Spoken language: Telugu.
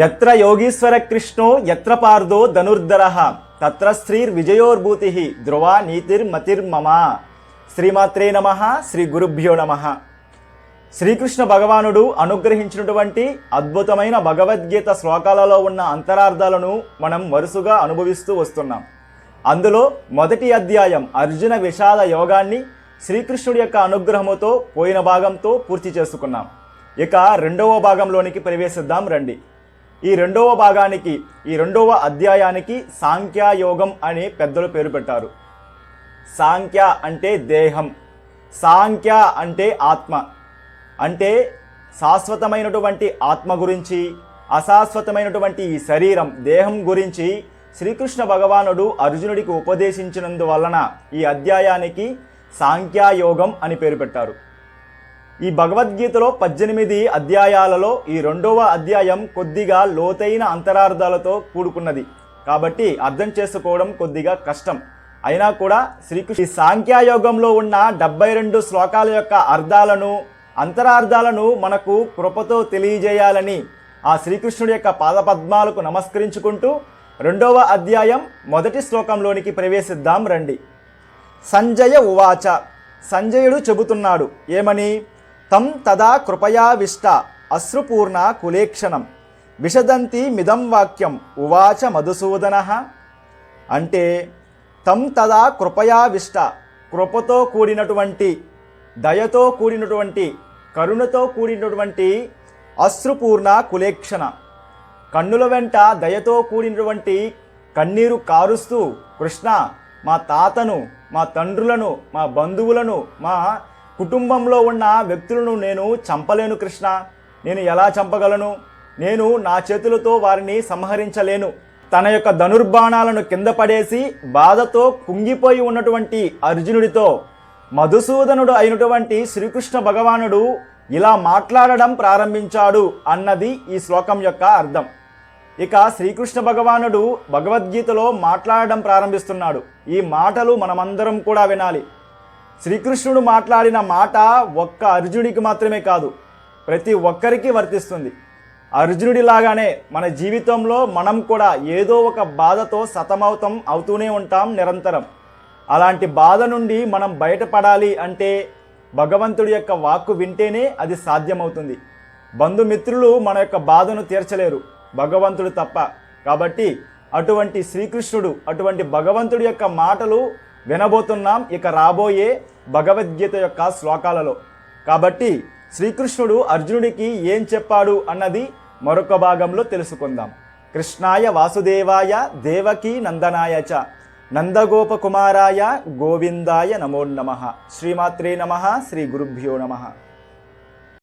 ఎత్ర యోగీశ్వర కృష్ణో ఎత్ర పార్దో ధనుర్ధర. తత్ర శ్రీర్విజయోర్భూతి. ధ్రువ నీతిర్మతిర్మమ. శ్రీమాత్రే నమ శ్రీ గురుభ్యో నమ. శ్రీకృష్ణ భగవానుడు అనుగ్రహించినటువంటి అద్భుతమైన భగవద్గీత శ్లోకాలలో ఉన్న అంతరార్థాలను మనం వరుసగా అనుభవిస్తూ వస్తున్నాం. అందులో మొదటి అధ్యాయం అర్జున విషాద యోగాన్ని శ్రీకృష్ణుడి యొక్క అనుగ్రహముతో పోయిన భాగంతో పూర్తి చేసుకున్నాం. ఇక రెండవ భాగంలోనికి ప్రవేశిద్దాం రండి. ఈ రెండవ భాగానికి ఈ రెండవ అధ్యాయానికి సాంఖ్యాయోగం అని పెద్దలు పేరు పెట్టారు. సాంఖ్య అంటే దేహం సాంఖ్య అంటే ఆత్మ. అంటే శాశ్వతమైనటువంటి ఆత్మ గురించి అశాశ్వతమైనటువంటి ఈ శరీరం దేహం గురించి శ్రీకృష్ణ భగవానుడు అర్జునుడికి ఉపదేశించినందువలన ఈ అధ్యాయానికి సాంఖ్యాయోగం అని పేరు పెట్టారు. ఈ భగవద్గీతలో పద్దెనిమిది అధ్యాయాలలో ఈ రెండవ అధ్యాయం కొద్దిగా లోతైన అంతరార్థాలతో కూడుకున్నది. కాబట్టి అర్థం చేసుకోవడం కొద్దిగా కష్టం. అయినా కూడా శ్రీకృష్ణ ఈ సాంఖ్యాయోగంలో ఉన్న డెబ్బై రెండు శ్లోకాల యొక్క అర్థాలను అంతరార్థాలను మనకు కృపతో తెలియజేయాలని ఆ శ్రీకృష్ణుడి యొక్క పాదపద్మాలకు నమస్కరించుకుంటూ రెండవ అధ్యాయం మొదటి శ్లోకంలోనికి ప్రవేశిద్దాం రండి. సంజయ ఉవాచ. సంజయుడు చెబుతున్నాడు ఏమని? తం తదా కృపయావిష్ట అశ్రుపూర్ణ కులేక్షణం. విషదంతి మిదం వాక్యం ఉవాచ మధుసూదన. అంటే తం తదా కృపయావిష్ట కృపతో కూడినటువంటి దయతో కూడినటువంటి కరుణతో కూడినటువంటి అశ్రుపూర్ణ కులేక్షణ. కన్నుల వెంట దయతో కూడినటువంటి కన్నీరు కారుస్తూ కృష్ణ మా తాతను మా తండ్రులను మా బంధువులను మా కుటుంబంలో ఉన్న వ్యక్తులను నేను చంపలేను కృష్ణ. నేను ఎలా చంపగలను? నేను నా చేతులతో వారిని సంహరించలేను. తన యొక్క ధనుర్బాణాలను కింద పడేసి బాధతో కుంగిపోయి ఉన్నటువంటి అర్జునుడితో మధుసూదనుడు అయినటువంటి శ్రీకృష్ణ భగవానుడు ఇలా మాట్లాడడం ప్రారంభించాడు అన్నది ఈ శ్లోకం యొక్క అర్థం. ఇక శ్రీకృష్ణ భగవానుడు భగవద్గీతలో మాట్లాడడం ప్రారంభిస్తున్నాడు. ఈ మాటలు మనమందరం కూడా వినాలి. శ్రీకృష్ణుడు మాట్లాడిన మాట ఒక్క అర్జునుడికి మాత్రమే కాదు ప్రతి ఒక్కరికి వర్తిస్తుంది. అర్జునుడిలాగానే మన జీవితంలో మనం కూడా ఏదో ఒక బాధతో సతమవుతం అవుతూనే ఉంటాం నిరంతరం. అలాంటి బాధ నుండి మనం బయటపడాలి అంటే భగవంతుడి యొక్క వాక్కు వింటేనే అది సాధ్యమవుతుంది. బంధుమిత్రులు మన యొక్క బాధను తీర్చలేరు భగవంతుడు తప్ప. కాబట్టి అటువంటి శ్రీకృష్ణుడు అటువంటి భగవంతుడి యొక్క మాటలు వినబోతున్నాం ఇక రాబోయే భగవద్గీత యొక్క శ్లోకాలలో. కాబట్టి శ్రీకృష్ణుడు అర్జునుడికి ఏం చెప్పాడు అన్నది మరొక భాగంలో తెలుసుకుందాం. కృష్ణాయ వాసుదేవాయ దేవకీ నందనాయ చ. నందగోపకుమారాయ గోవిందాయ నమో నమ. శ్రీమాత్రే నమ. శ్రీ గురుభ్యో నమ.